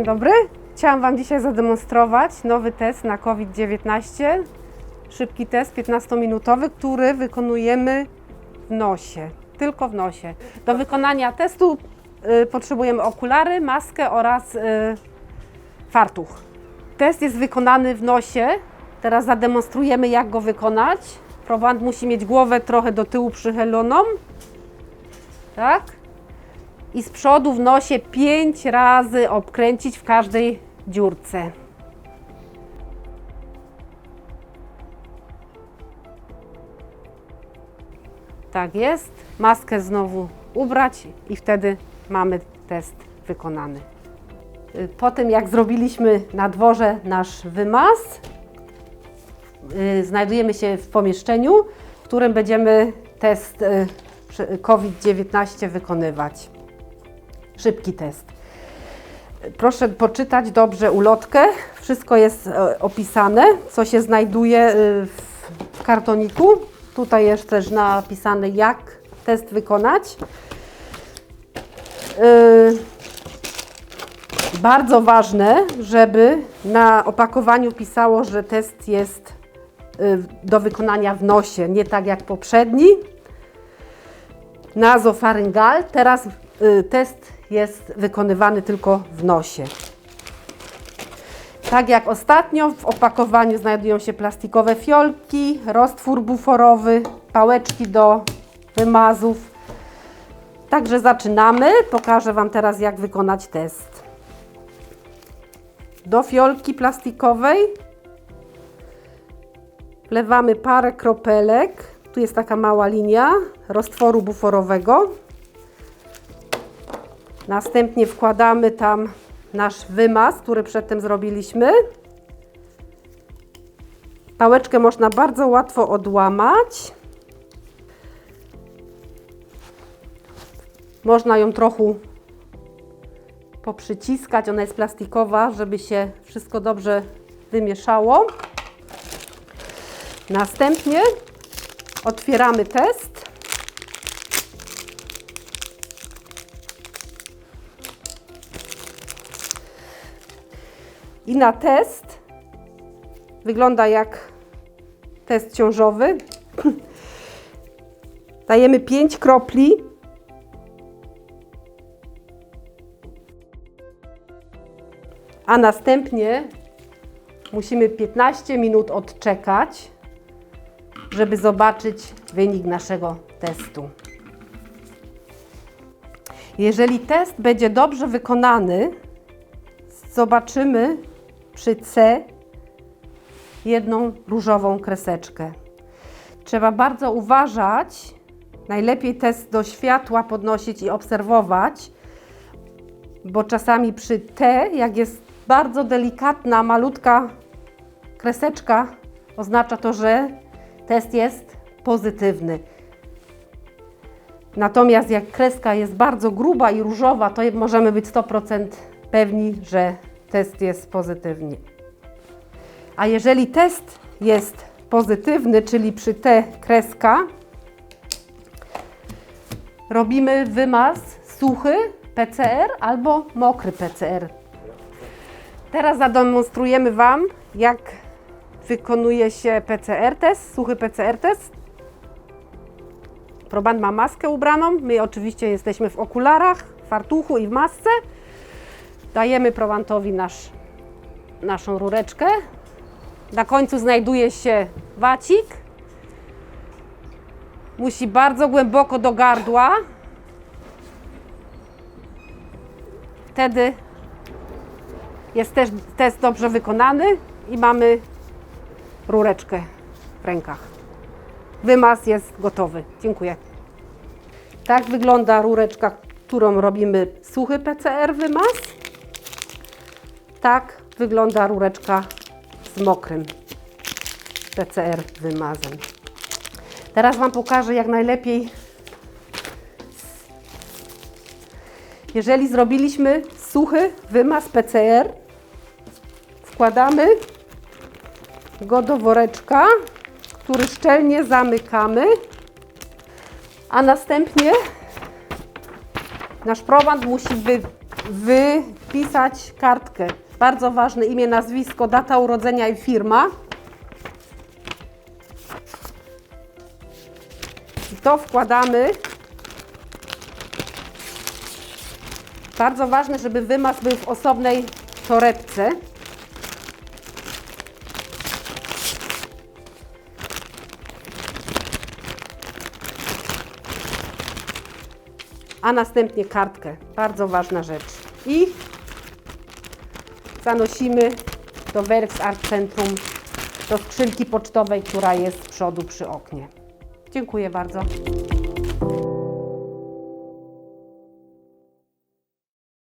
Dzień dobry. Chciałam Wam dzisiaj zademonstrować nowy test na COVID-19. Szybki test 15-minutowy, który wykonujemy w nosie. Tylko w nosie. Do wykonania testu y, potrzebujemy okulary, maskę oraz y, fartuch. Test jest wykonany w nosie. Teraz zademonstrujemy, jak go wykonać. Proband musi mieć głowę trochę do tyłu przychyloną. Tak? I z przodu w nosie 5 razy obkręcić w każdej dziurce. Tak jest. Maskę znowu ubrać i wtedy mamy test wykonany. Y, Po tym jak zrobiliśmy na dworze nasz wymaz, y, znajdujemy się w pomieszczeniu, w którym będziemy test y, przy- COVID-19 wykonywać szybki test. Proszę poczytać dobrze ulotkę. Wszystko jest e, opisane, co się znajduje e, w kartoniku. Tutaj jest też napisane, jak test wykonać. E, Bardzo ważne, żeby na opakowaniu pisało, że test jest do wykonania w nosie, nie tak jak poprzedni nazofaryngal. Teraz test jest wykonywany tylko w nosie. Tak jak ostatnio w opakowaniu znajdują się plastikowe fiolki, roztwór buforowy, pałeczki do wymazów. Także zaczynamy. Pokażę Wam teraz jak wykonać test. Do fiolki plastikowej wlewamy parę kropelek. Tu jest taka mała linia roztworu buforowego. Następnie wkładamy tam nasz wymaz, który przedtem zrobiliśmy. Pałeczkę można bardzo łatwo odłamać. Można ją trochę poprzyciskać, ona jest plastikowa, żeby się wszystko dobrze wymieszało. Następnie otwieramy test. I na test wygląda jak test ciążowy. Dajemy 5 kropli. A następnie musimy 15 minut odczekać, żeby zobaczyć wynik naszego testu. Jeżeli test będzie dobrze wykonany, zobaczymy przy C jedną różową kreseczkę. Trzeba bardzo uważać, najlepiej test do światła podnosić i obserwować, bo czasami przy T, jak jest bardzo delikatna, malutka kreseczka, oznacza to, że test jest pozytywny. Natomiast jak kreska jest bardzo gruba i różowa, to możemy być 100% pewni, że test jest pozytywny. A jeżeli test jest pozytywny, czyli przy T kreska, robimy wymaz suchy PCR albo mokry PCR. Teraz zademonstrujemy Wam, jak wykonuje się PCR test, suchy PCR test. Proband ma maskę ubraną, my oczywiście jesteśmy w okularach, fartuchu i w masce. Dajemy probantowi nasz, naszą rureczkę. Na końcu znajduje się wacik. Musi bardzo głęboko do gardła. Wtedy jest też test dobrze wykonany i mamy rureczkę w rękach. Wymaz jest gotowy. Dziękuję. Tak wygląda rureczka, którą robimy suchy PCR wymaz. Tak wygląda rureczka z mokrym PCR wymazem. Teraz Wam pokażę, jak najlepiej. Jeżeli zrobiliśmy suchy wymaz PCR, wkładamy go do woreczka, który szczelnie zamykamy, a następnie nasz proband musi wy, wypisać kartkę. Bardzo ważne imię, nazwisko, data urodzenia i firma. I to wkładamy. Bardzo ważne, żeby wymaz był w osobnej torebce. A następnie kartkę. Bardzo ważna rzecz. I zanosimy do Werks Art Centrum, do skrzynki pocztowej, która jest z przodu przy oknie. Dziękuję bardzo.